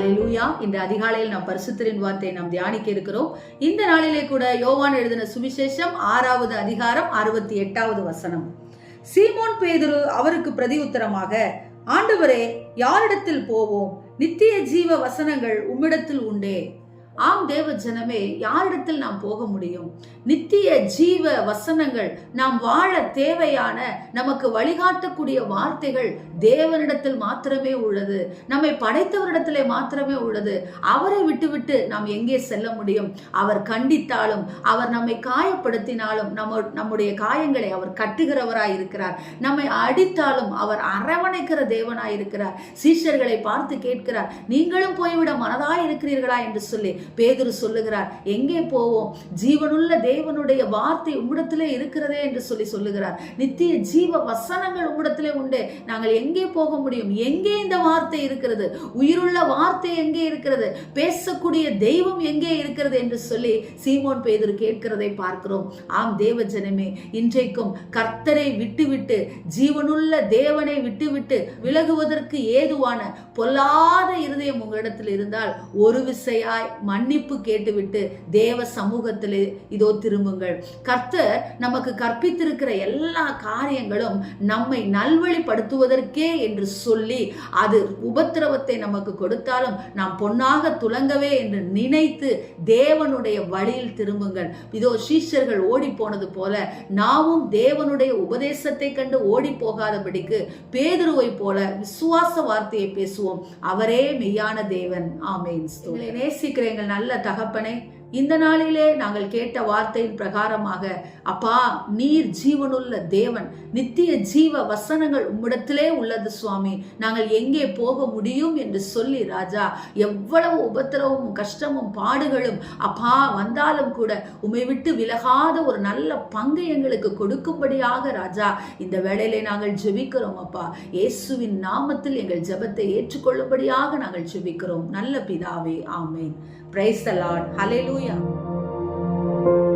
ஹalleluya. இந்த அதிகாலையில் நாம் பரிசுத்தரின் வார்த்தையை நாம் தியானிக்க இருக்கிறோம். இந்த நாளிலே கூட யோவான் எழுதின சுவிசேஷம் ஆறாவது அதிகாரம் அறுபத்தி எட்டாவது வசனம். சீமோன் பேதுரு அவருக்கு பிரதி உத்தரமாக ஆண்டவரே யாரிடத்தில் போவோம்? நித்திய ஜீவ வசனங்கள் உம்மிடத்தில் உண்டே. ஆம் தேவ ஜனமே யாரிடத்தில் நாம் போக முடியும்? நித்திய ஜீவ வசனங்கள் நாம் வாழ தேவையான நமக்கு வழிகாட்டக்கூடிய வார்த்தைகள் தேவனிடத்தில் மாத்திரமே உள்ளது. நம்மை படைத்தவரிடத்திலே மாத்திரமே உள்ளது. அவரை விட்டுவிட்டு நாம் எங்கே செல்ல முடியும்? அவர் கண்டித்தாலும் அவர் நம்மை காயப்படுத்தினாலும் நம்ம நம்முடைய காயங்களை அவர் கட்டுகிறவராய் இருக்கிறார். நம்மை அடித்தாலும் அவர் அரவணைக்கிற தேவனாய் இருக்கிறார். சீஷர்களை பார்த்து கேட்கிறார் நீங்களும் போய்விட மனதாய் இருக்கிறீர்களா என்று சொல்லி பேதுரு சொல்லுகிறார் எங்கே போவோம்? ஜீவனுள்ள தேவனுடைய வார்த்தை உம்மிடத்திலே இருக்கிறதே என்று சொல்லி சொல்லுகிறார். நித்திய ஜீவ வசனங்கள் உம்மிடத்திலே உண்டு. நாங்கள் எங்கே போக முடியும்? எங்கே இந்த வார்த்தை இருக்கிறது? உயிருள்ள வார்த்தை எங்கே இருக்கிறது? பேசக்கூடிய தெய்வம் எங்கே இருக்கிறது? என்று சொல்லி சீமோன் பேதுரு கேட்கிறதை பார்க்கிறோம். ஆம் தேவ ஜனமே இன்றைக்கும் கர்த்தரை விட்டுவிட்டு ஜீவனுள்ள தேவனை விட்டுவிட்டு விலகுவதற்கு ஏதுவான பொல்லாத இருதயம் உங்களிடத்தில் இருந்தால் ஒரு விசையாய் மன்னிப்பு கேட்டுவிட்டு தேவ சமூகத்திலே இதோ திரும்புங்கள். கர்த்தர் நமக்கு கற்பித்திருக்கிற எல்லா காரியங்களும் நம்மை நல்வழிப்படுத்துவதற்கே என்று சொல்லி அது உபத்திரவத்தை நமக்கு கொடுத்தாலும் நாம் பொன்னாக துலங்கவே என்று நினைத்து தேவனுடைய வழியில் திரும்புங்கள். இதோ சீஷர்கள் ஓடி போனது போல நாமும் தேவனுடைய உபதேசத்தை கண்டு ஓடி போகாதபடிக்கு பேதுருவை போல விசுவாச வார்த்தையை பேசுவோம். அவரே மெய்யான தேவன். ஆமேன். நேசிக்கிறேங்க எங்கள் நல்ல தகப்பனே இந்த நாளிலே நாங்கள் கேட்ட வார்த்தையின் பிரகாரமாக அப்பா நீர் ஜீவனுள்ள தேவன் நித்திய ஜீவ வசனங்கள் உம்மிடத்திலே உள்ளது சுவாமி. நாங்கள் எங்கே போக முடியும் என்று சொல்லி ராஜா எவ்வளவு உபத்திரவும் கஷ்டமும் பாடுகளும் அப்பா வந்தாலும் கூட உம்மை விட்டு விலகாத ஒரு நல்ல பங்கு எங்களுக்கு கொடுக்கும்படியாக ராஜா இந்த வேளையிலே நாங்கள் ஜெபிக்கிறோம் அப்பா. இயேசுவின் நாமத்தில் எங்கள் ஜெபத்தை ஏற்றுக்கொள்ளும்படியாக நாங்கள் ஜெபிக்கிறோம். நல்ல பிதாவே ஆமேன். பிரைஸ் அலாட் லார்ட் Hallelujah.